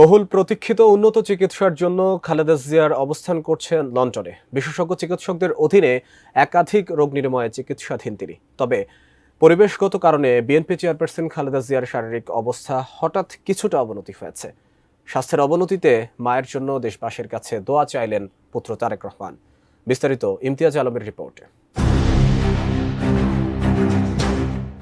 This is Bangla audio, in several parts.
বহুল প্রতীক্ষিত উন্নত চিকিৎসার জন্য খালেদা জিয়ার অবস্থান করছেন লন্ডনে। বিশেষজ্ঞ চিকিৎসকদের অধীনে একাধিক রোগ নিরাময়ে চিকিৎসাধীন তিনি। তবে পরিবেশগত কারণে বিএনপি চেয়ারপারসন খালেদা জিয়ার শারীরিক অবস্থা হঠাৎ কিছুটা অবনতি হয়েছে। স্বাস্থ্যের অবনতিতে মায়ের জন্য দেশবাসীর কাছে দোয়া চাইলেন পুত্র তারেক রহমান। বিস্তারিত ইমতিয়াজ আলমের রিপোর্টে।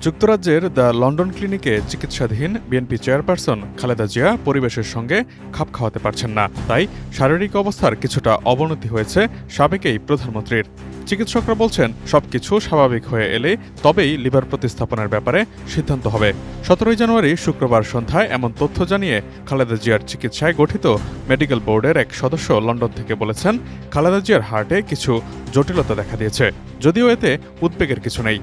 যুক্তরাজ্যের দ্য লন্ডন ক্লিনিকে চিকিৎসাধীন বিএনপি চেয়ারপারসন খালেদা জিয়া পরিবেশের সঙ্গে খাপ খাওয়াতে পারছেন না। তাই শারীরিক অবস্থার কিছুটা অবনতি হয়েছে সাবেকেই প্রধানমন্ত্রীর। চিকিৎসকরা বলছেন, সবকিছু স্বাভাবিক হয়ে এলে তবেই লিভার প্রতিস্থাপনের ব্যাপারে সিদ্ধান্ত হবে। সতেরোই জানুয়ারি শুক্রবার সন্ধ্যায় এমন তথ্য জানিয়ে খালেদা জিয়ার চিকিৎসায় গঠিত মেডিকেল বোর্ডের এক সদস্য লন্ডন থেকে বলেছেন, খালেদা জিয়ার হার্টে কিছু জটিলতা দেখা দিয়েছে, যদিও এতে উদ্বেগের কিছু নেই।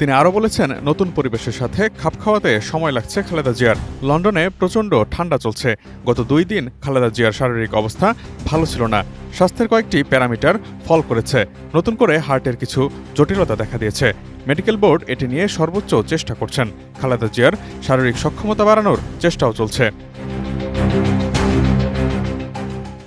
তিনি আরও বলেছেন, নতুন পরিবেশের সাথে খাপ খাওয়াতে সময় লাগছে খালেদা জিয়ার। লন্ডনে প্রচণ্ড ঠান্ডা চলছে। গত দুই দিন খালেদা জিয়ার শারীরিক অবস্থা ভালো ছিল না। স্বাস্থ্যের কয়েকটি প্যারামিটার ফল করেছে। নতুন করে হার্টের কিছু জটিলতা দেখা দিয়েছে। মেডিকেল বোর্ড এটি নিয়ে সর্বোচ্চ চেষ্টা করছেন। খালেদা জিয়ার শারীরিক সক্ষমতা বাড়ানোর চেষ্টাও চলছে।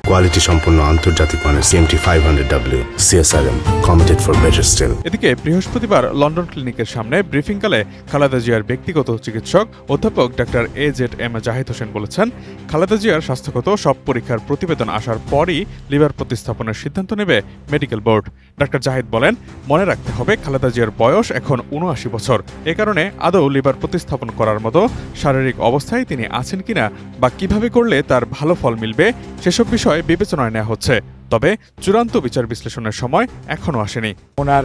কোয়ালিটি সম্পন্ন আন্তর্জাতিক মানের CMT five hundred W CSRM committed for better steel এদিকে বৃহস্পতিবার লন্ডন ক্লিনিকের সামনে ব্রিফিংকালে খালেদা জিয়ার ব্যক্তিগত চিকিৎসক অধ্যাপক doctor A Z M Zahid Hossain বলেছেন, খালেদা জিয়ার স্বাস্থ্যগত সব পরীক্ষার প্রতিবেদন আসার পরই লিভার প্রতিস্থাপনের সিদ্ধান্ত নেবে মেডিকেল বোর্ড। ডাক্তার জাহিদ বলেন, মনে রাখতে হবে খালেদা জিয়ার বয়স এখন উনআশি বছর। এ কারণে আদৌ লিভার প্রতিস্থাপন করার মতো শারীরিক অবস্থায় তিনি আছেন কিনা বা কীভাবে করলে তার ভালো ফল মিলবে সেসব বিষয় বিবেচনায় নেওয়া হচ্ছে। তবে চূড়ান্ত বিচার বিশ্লেষণের সময় এখনও আসেনি। ওনার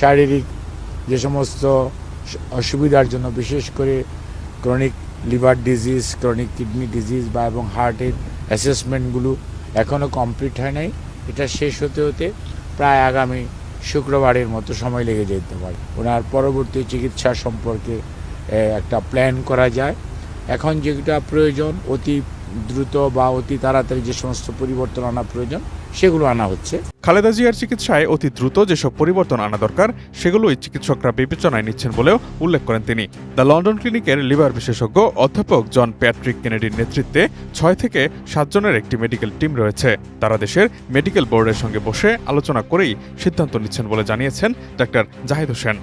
শারীরিক যে সমস্ত অসুবিধার জন্য বিশেষ করে chronic liver disease chronic kidney disease বা এবং হার্টের অ্যাসেসমেন্টগুলো এখনও কমপ্লিট হয় নাই। এটা শেষ হতে হতে প্রায় আগামী শুক্রবারের মতো সময় লেগে যেতে পারে। ওনার পরবর্তী চিকিৎসা সম্পর্কে একটা প্ল্যান করা যায়। এখন যেটা প্রয়োজন, অতি দ্রুত বা অতি তাড়াতাড়ি যে সমস্ত পরিবর্তন আনা প্রয়োজন, সেগুলো আনা হচ্ছে। খালেদা জিয়ার চিকিৎসায় অতি দ্রুত যেসব পরিবর্তন আনা দরকার, সেগুলোই চিকিৎসকরা বিবেচনায় নিচ্ছেন বলেও উল্লেখ করেন তিনি। দ্য লন্ডন ক্লিনিকের লিভার বিশেষজ্ঞ অধ্যাপক জন প্যাট্রিক কেনেডির নেতৃত্বে ছয় থেকে সাতজনের একটি মেডিকেল টিম রয়েছে। তারা দেশের মেডিকেল বোর্ডের সঙ্গে বসে আলোচনা করেই সিদ্ধান্ত নিচ্ছেন বলে জানিয়েছেন ডাক্তার জাহিদ হোসেন।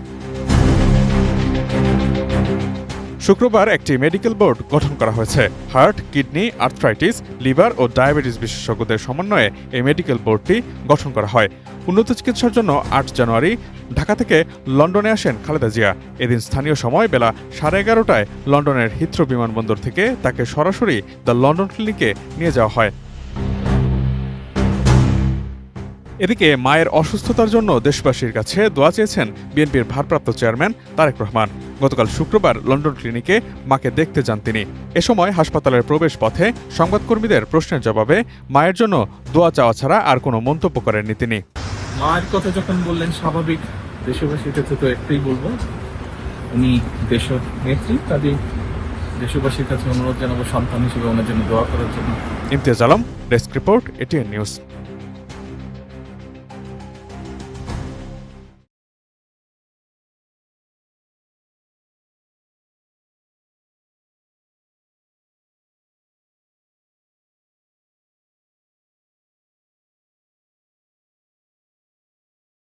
শুক্রবার একটি মেডিকেল বোর্ড গঠন করা হয়েছে। হার্ট, কিডনি, আর্থ্রাইটিস, লিভার ও ডায়াবেটিস বিশেষজ্ঞদের সমন্বয়ে এই মেডিকেল বোর্ডটি গঠন করা হয়। উন্নত চিকিৎসার জন্য আট জানুয়ারি ঢাকা থেকে লন্ডনে আসেন খালেদা জিয়া। এদিন স্থানীয় সময় বেলা সাড়ে এগারোটায় লন্ডনের হিথ্রো বিমানবন্দর থেকে তাকে সরাসরি দ্য লন্ডন ক্লিনিকে নিয়ে যাওয়া হয়। এদিকে মায়ের অসুস্থতার জন্য দেশবাসীর কাছে দোয়া চেয়েছেন বিএনপির ভারপ্রাপ্ত চেয়ারম্যান তারেক রহমান। গতকাল শুক্রবার লন্ডন ক্লিনিকে মাকে দেখতে যান তিনি। এ সময় হাসপাতালের প্রবেশ পথে সংবাদকর্মীদের প্রশ্নের জবাবে মায়ের জন্য দোয়া চাওয়া ছাড়া আর কোনো মন্তব্য করেননি তিনি। মায়ের কথা যখন বললেন স্বাভাবিক। দেশবাসীর কাছে তো একটাই বলব উনি দেশ নেত্রী কাজে দেশবাসীর কাছে অনুরোধ জানাব সন্তান হিসেবে ওনার জন্য দোয়া করার জন্য। Imtiaz Alam desk report ATN news.